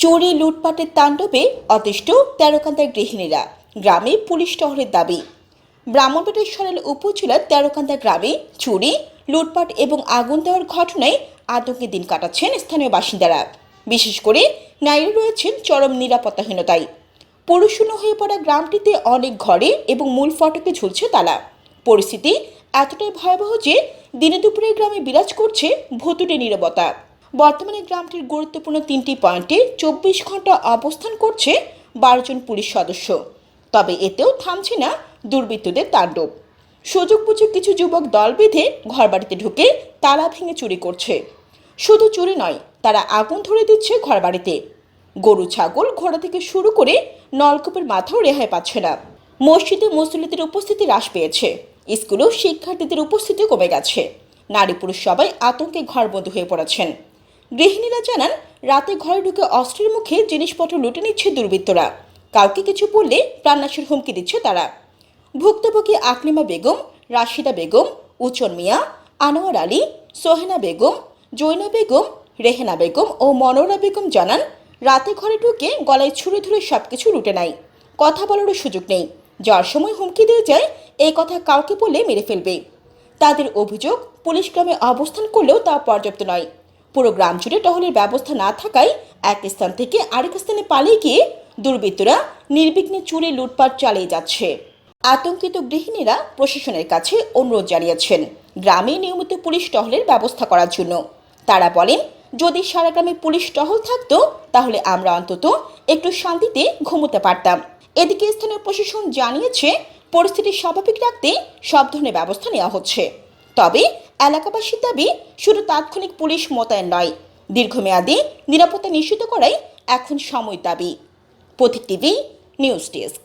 চোরে লুটপাটের তাণ্ডবে অতিষ্ঠ তেরোকান্তার গৃহিণীরা। গ্রামে পুলিশ টহরের দাবি। ব্রাহ্মণবাড়ির সরাল উপজেলার তেরোকান্দা গ্রামে চুরি, লুটপাট এবং আগুন দেওয়ার ঘটনায় আতঙ্কে দিন কাটাচ্ছেন স্থানীয় বাসিন্দারা। বিশেষ করে নারীরা রয়েছেন চরম নিরাপত্তাহীনতায়। পরিশূন্য হয়ে পড়া গ্রামটিতে অনেক ঘরে এবং মূল ফটকে ঝুলছে তালা। পরিস্থিতি এতটাই ভয়াবহ যে দিনে দুপুরে গ্রামে বিরাজ করছে ভুতুড়ে নীরবতা। বর্তমানে গ্রামটির গুরুত্বপূর্ণ তিনটি পয়েন্টে চব্বিশ ঘণ্টা অবস্থান করছে বারো জন পুলিশ সদস্য। তবে এতেও থামছে না দুর্বৃত্তদের তাণ্ডব। সুযোগ বুঝে কিছু যুবক দল বেঁধে ঘরবাড়িতে ঢুকে তালা ভেঙে চুরি করছে। শুধু চুরি নয়, তারা আগুন ধরে দিচ্ছে ঘরবাড়িতে। গরু, ছাগল, ঘোড়া থেকে শুরু করে নলকূপের মাথাও রেহাই পাচ্ছে না। মসজিদে মুসল্লিদের উপস্থিতি হ্রাস পেয়েছে। স্কুলেও শিক্ষার্থীদের উপস্থিতি কমে গেছে। নারী পুরুষ সবাই আতঙ্কে ঘরবন্দি হয়ে পড়েছেন। গৃহিণীরা জানান, রাতে ঘরে ঢুকে অস্ত্রের মুখে জিনিসপত্র লুটে নিচ্ছে দুর্বৃত্তরা। কাউকে কিছু বললে প্রাণনাশের হুমকি দিচ্ছে তারা। ভুক্তভোগী আকলিমা বেগম, রাশিদা বেগম, উচন মিয়া, আনোয়ার আলী, সোহেনা বেগম, জৈনা বেগম, রেহেনা বেগম ও মনোরা বেগম জানান, রাতে ঘরে ঢুকে গলায় ছুরি ধরে সবকিছু লুটে নেয়। কথা বলারও সুযোগ নেই। যার সময় হুমকি দিয়ে যায়, এই কথা কাউকে বললে মেরে ফেলবে। তাদের অভিযোগ, পুলিশ গ্রামে অবস্থান করলেও তা পর্যাপ্ত নয়। পুরো গ্রাম জুড়ে টহলের ব্যবস্থা না থাকায় এক স্থান থেকে আরেক স্থানে পালিয়ে গিয়ে দুর্বৃত্তরা নির্বিঘ্নে চুরি লুটপাট চালিয়ে যাচ্ছে। আতঙ্কিত গৃহিণীরা প্রশাসনের কাছে অনুরোধ জানিয়েছেন গ্রামে নিয়মিত পুলিশ টহলের ব্যবস্থা করার জন্য। তারা বলেন, যদি সারা গ্রামে পুলিশ টহল থাকতো, তাহলে আমরা অন্তত একটু শান্তিতে ঘুমোতে পারতাম। এদিকে স্থানীয় প্রশাসন জানিয়েছে, পরিস্থিতি স্বাভাবিক রাখতে সব ধরনের ব্যবস্থা নেওয়া হচ্ছে। তবে এলাকাবাসীর দাবি, শুধু তাৎক্ষণিক পুলিশ মোতায়েন নয়, দীর্ঘমেয়াদী নিরাপত্তা নিশ্চিত করাই এখন সময় দাবি। পথিক টিভি, নিউজ ডেস্ক।